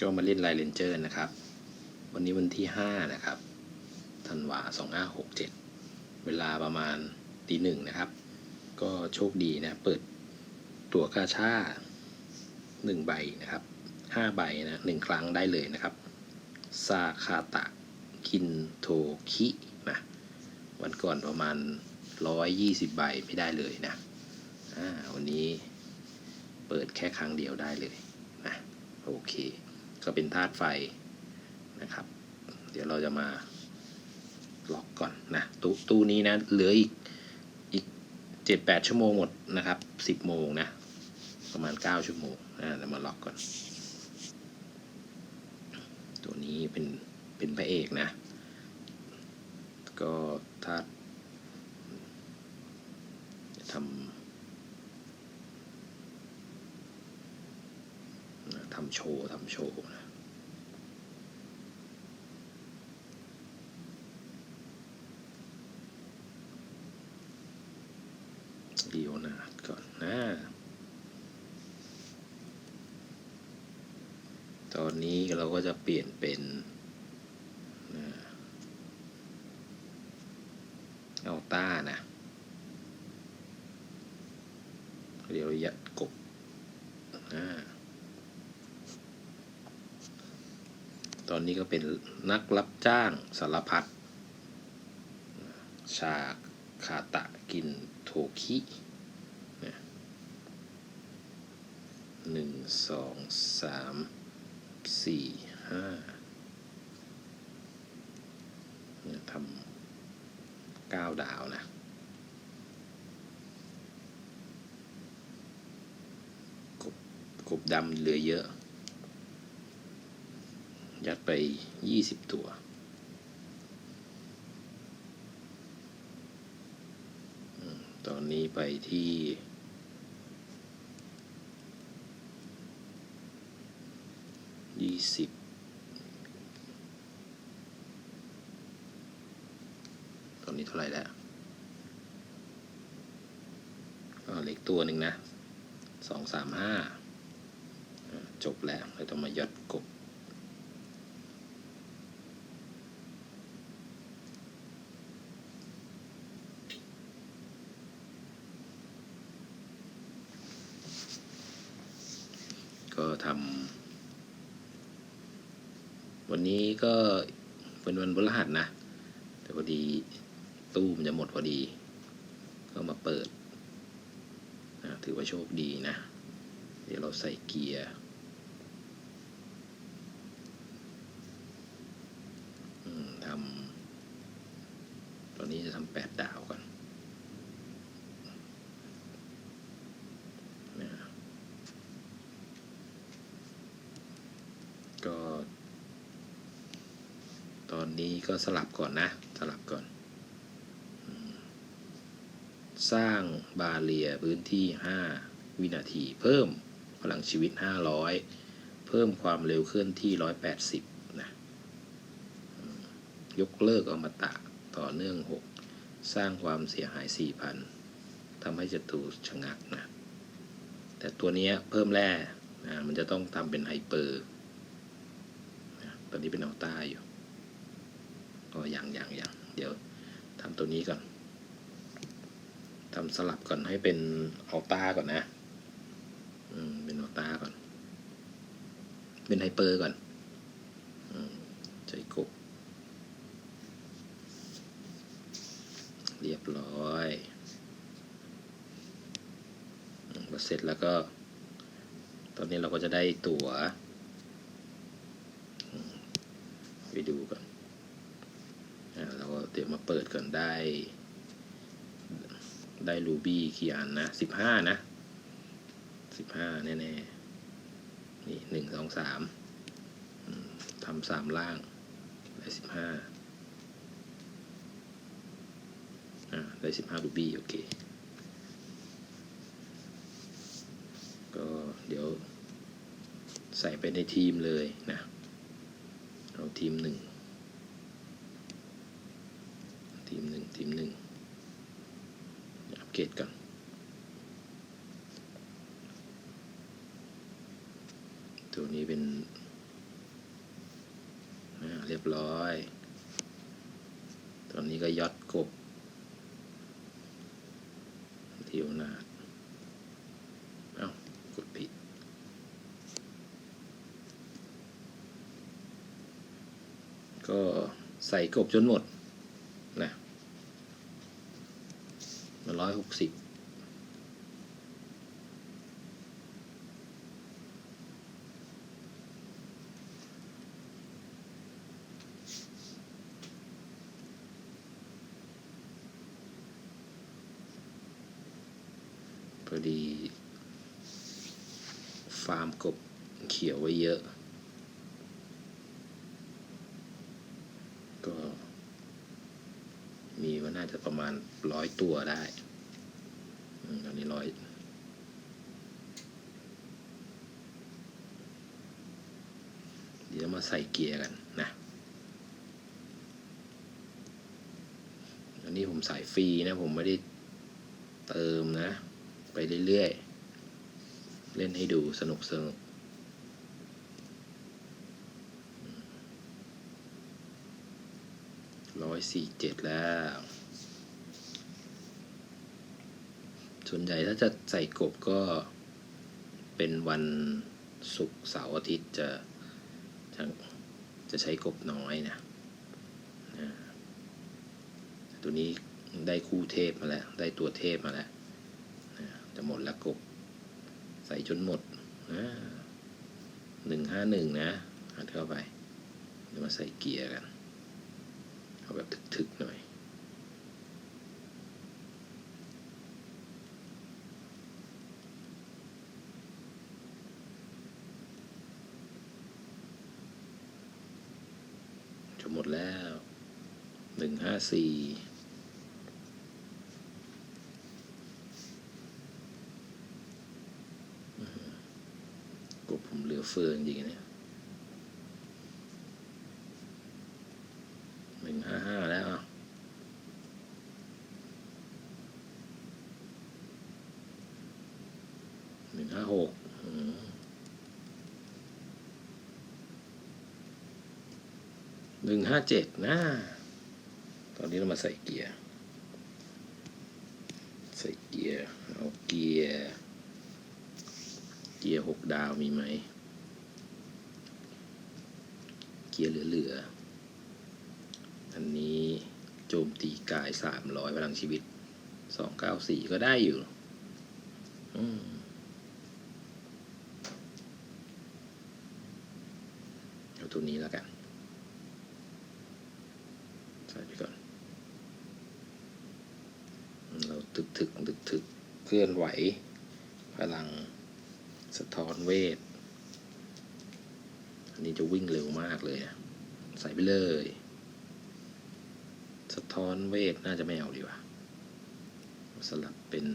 ก็มาเล่นไลน์เลนเจอร์นะครับ วันนี้วันที่ห้านะครับธันวาสองห้าหกเจ็ดเวลาประมาณตีหนึ่งนะครับ ก็โชคดีนะ เปิดตั๋วกาชาหนึ่งใบนะครับห้าใบนะหนึ่งครั้งได้เลยนะครับซาคาตะคินโทคินะวันก่อนประมาณร้อยยี่สิบใบไม่ได้เลยนะอ่าวันนี้เปิดแค่ครั้งเดียวได้เลยนะโอเค ก็เป็นธาตุไฟนะครับ เดี๋ยวเราจะมาล็อกก่อนนะตตู้นี้นะเหลืออีกอีกเจ็ดแปดชั่วโมงหมดนะครับสิบโมงนะประมาณเก้าชั่วโมงนะเรามาล็อกก่อน ตัวนี้เป็นเป็นพระเอกนะ ก็ถ้าจะทำ ทำโชว์ทำโชว์นะดีโอนาก่อนนะตอนนี้เราก็จะเปลี่ยนเป็นเอาต้านะเดี๋ยวยัดกบอ่า อนนี้ก็เป็นนักรับจ้างสารพัดชาคาตะกินโทคิหนึ่งสองสามสี่ห้าเนี่ยทำเก้าดาวนะกบกบดำเหลือเยอะ ยัดไปยี่สิบตัว ตอนนี้ไปที่ ยี่สิบตอนนี้เท่าไหร่แล้วอ๋อเหล็กตัวหนึ่งนะสองสามห้าจบแล้วเราต้องมายัดกบ ก็ ทำวันนี้ก็เป็นวันพฤหัสนะ แต่พอดีตู้มันจะหมดพอดี ก็มาเปิดนะถือว่าโชคดีนะ เดี๋ยวเราใส่เกียร์ทำตอนนี้จะทำแปดดาวก่อนนะก็ ตอนนี้ก็สลับก่อนนะ สลับก่อน สร้างบาเรียพื้นที่ 5 วินาที เพิ่มพลังชีวิต 500 เพิ่มความเร็วเคลื่อนที่ 180 นะ ยกเลิกอมตะต่อเนื่อง 6 สร้างความเสียหาย 4,000ทำให้ศัตรูชะงักนะ แต่ตัวนี้เพิ่มแร่นะมันจะต้องทำเป็นไฮเปอร์นะตอนนี้เป็นอัลต้าอยู่ ก็อย่างอย่างอย่างเดี๋ยวทำตัวนี้ก่อนทำสลับก่อนให้เป็นอัลต้าก่อนนะ อืม เป็นอัลต้าก่อน เป็นไฮเปอร์ก่อน อืมใจกบเรียบร้อยพอเสร็จแล้วก็ ตอนนี้เราก็จะได้ตัว๋วไปดูก่อน เดี๋ยวมาเปิดก่อนได้ ได้รูบี้กี่อันนะสิบห้านะสิบห้าแน่ๆ นี่หนึ่งสองสามทำสามล่าง ได้สิบห้าอ่าได้สิบห้ารูบี้โอเค ก็เดี๋ยวใส่ไปในทีมเลยนะเอาทีมหนึ่ง ทีมหนึ่งทีมหนึ่งอัปเกรดก่อนตัวนี้เป็นเรียบร้อยตอนนี้ก็ยอดกบเที่ยวนาดเอ้ากดผิด ก็ใส่กบจนหมดนะมาร้ อยหกสิบพอดี ฟาร์มกบเขียวไว้เยอะ ก็ มีว่าน่าจะประมาณร้อยตัวได้ อืมตอนนี้ร้อยเดี๋ยวมาใส่เกียร์กันนะอันนี้ผมใส่ฟรีนะผมไม่ได้เติมนะ ไปเรื่อยๆ เล่นให้ดูสนุกสนุกร้อยสี่เจ็ดแล้ว ส่วนใหญ่ถ้าจะใส่กบก็เป็นวันศุกร์เสาร์อาทิตย์จะจะจะใช้กบน้อยนะนะตัวนี้ได้คู่เทพมาแล้ว ได้ตัวเทพมาแล้วจะหมดแล้วกบ ใส่จนหมดหนึ่งห้าหนึ่งนะหัดเข้าไปเดี๋ยวมาใส่เกียร์กัน เอาแบบถึกๆหน่อย หมดแล้วหนึ่งห้าสี่กบผมเหลือเฟือจริงๆเนี่ยหนึ่งห้าห้าแล้วอะหนึ่งห้าหก หนึ่งห้าเจ็ดนะ ตอนนี้เรามาใส่เกียร์ ใส่เกียร์ เอาเกียร์ เกียร์หกดาวมีไหม เกียร์เหลือๆ อันนี้โจมตีกายสามร้อยพลังชีวิตสองเก้าสี่ก็ได้อยู่ อืมเอาตัวนี้แล้วกัน ใส่ไปก่อน เราตึกถึกตึกถึกเคลื่อนไหว พลังสะท้อนเวท อันนี้จะวิ่งเร็วมากเลย ใส่ไปเลย สะท้อนเวทน่าจะไม่เอาดีกว่า สลับเป็น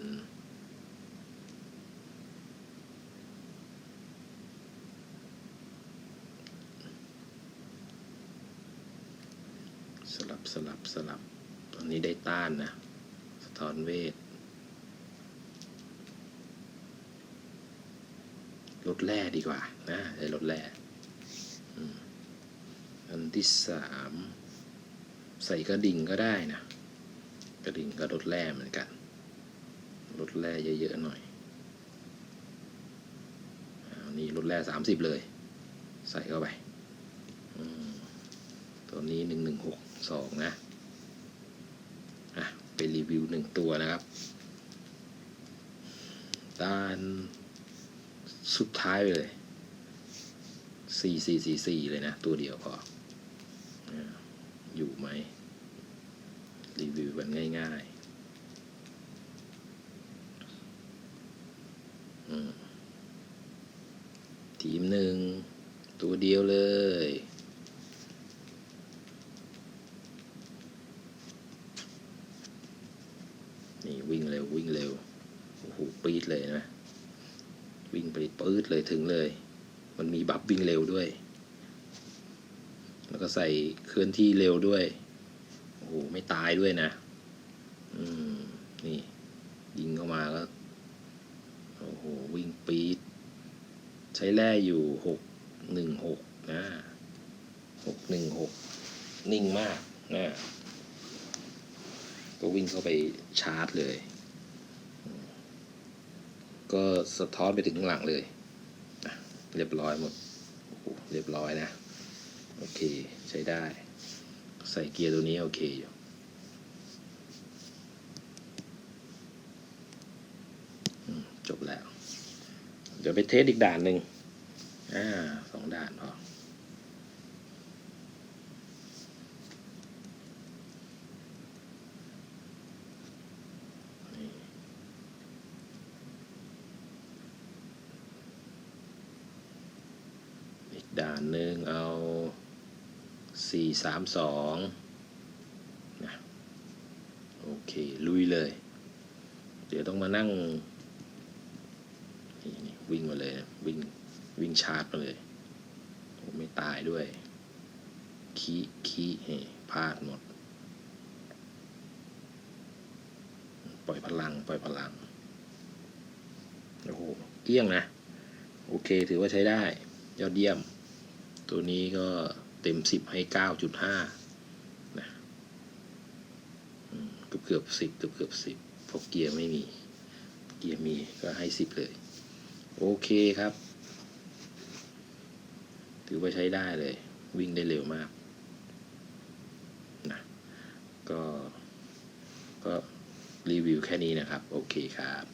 บสลับสลับ ตอนนี้ได้ต้านนะ สะท้อนเวทลดแร่ดีกว่านะได้ลดแร่อันที่สามใส่กระดิ่งก็ได้นะ กระดิ่งก็ลดแร่เหมือนกันลดแร่เยอะๆหน่อยอันนี้ลดแร่สามสิบเลย ใส่เข้าไป ตัวนี้หนึ่งหนึ่งหก สองนะอะไปรีวิวหนึ่งตัวนะครับด้านสุดท้ายไปเลยสี่สี่สี่สี่เลยนะ ตัวเดียวพออยู่ไหม รีวิวกันง่ายๆทีมหนึ่ง ตัวเดียวเลย นี่ วิ่งเร็วโอ้โหปี๊ดเลยนะวิ่งไปปื๊ดเลยถึงเลย มันมีบัฟวิ่งเร็วด้วย แล้วก็ใส่เคลื่อนที่เร็วด้วย โอ้โห ไม่ตายด้วยนะ อืม นี่ ยิงเข้ามาก็โอ้โห วิ่งปี๊ด ใช้แร่อยู่หกหนึ่งหกนะหกหนึ่งหก นิ่งมากนะ ก็วิ่งเข้าไปชาร์จเลย ก็สะท้อนไปถึงข้างหลังเลย เรียบร้อยหมด เรียบร้อยนะ โอเค ใช้ได้ ใส่เกียร์ตัวนี้โอเคอยู่จบแล้ว เดี๋ยวไปเทสอีกด่านหนึ่งอ่าสองด่านอีก ด่านหนึ่งเอาสี่สามสองนะโอเค ลุยเลย เดี๋ยวต้องมานั่งนี่วิ่งมาเลยนะวิ่ง วิ่งชาร์จมาเลยโอ้ไม่ตายด้วย คีคีเฮ้พลาดหมด ปล่อยพลัง ปล่อยพลัง โอ้โห เกี้ยงนะ โอเค ถือว่าใช้ได้ ยอดเยี่ยม ตัวนี้ก็เต็มสิบให้เก้าจุดห้านะเกือบเกือบสิบเกือบเกือบสิบเพราะเกียร์ไม่มี เกียร์มีก็ให้สิบเลย โอเคครับ ถือว่าใช้ได้เลย วิ่งได้เร็วมากนะก็ ก็รีวิวแค่นี้นะครับ โอเคครับ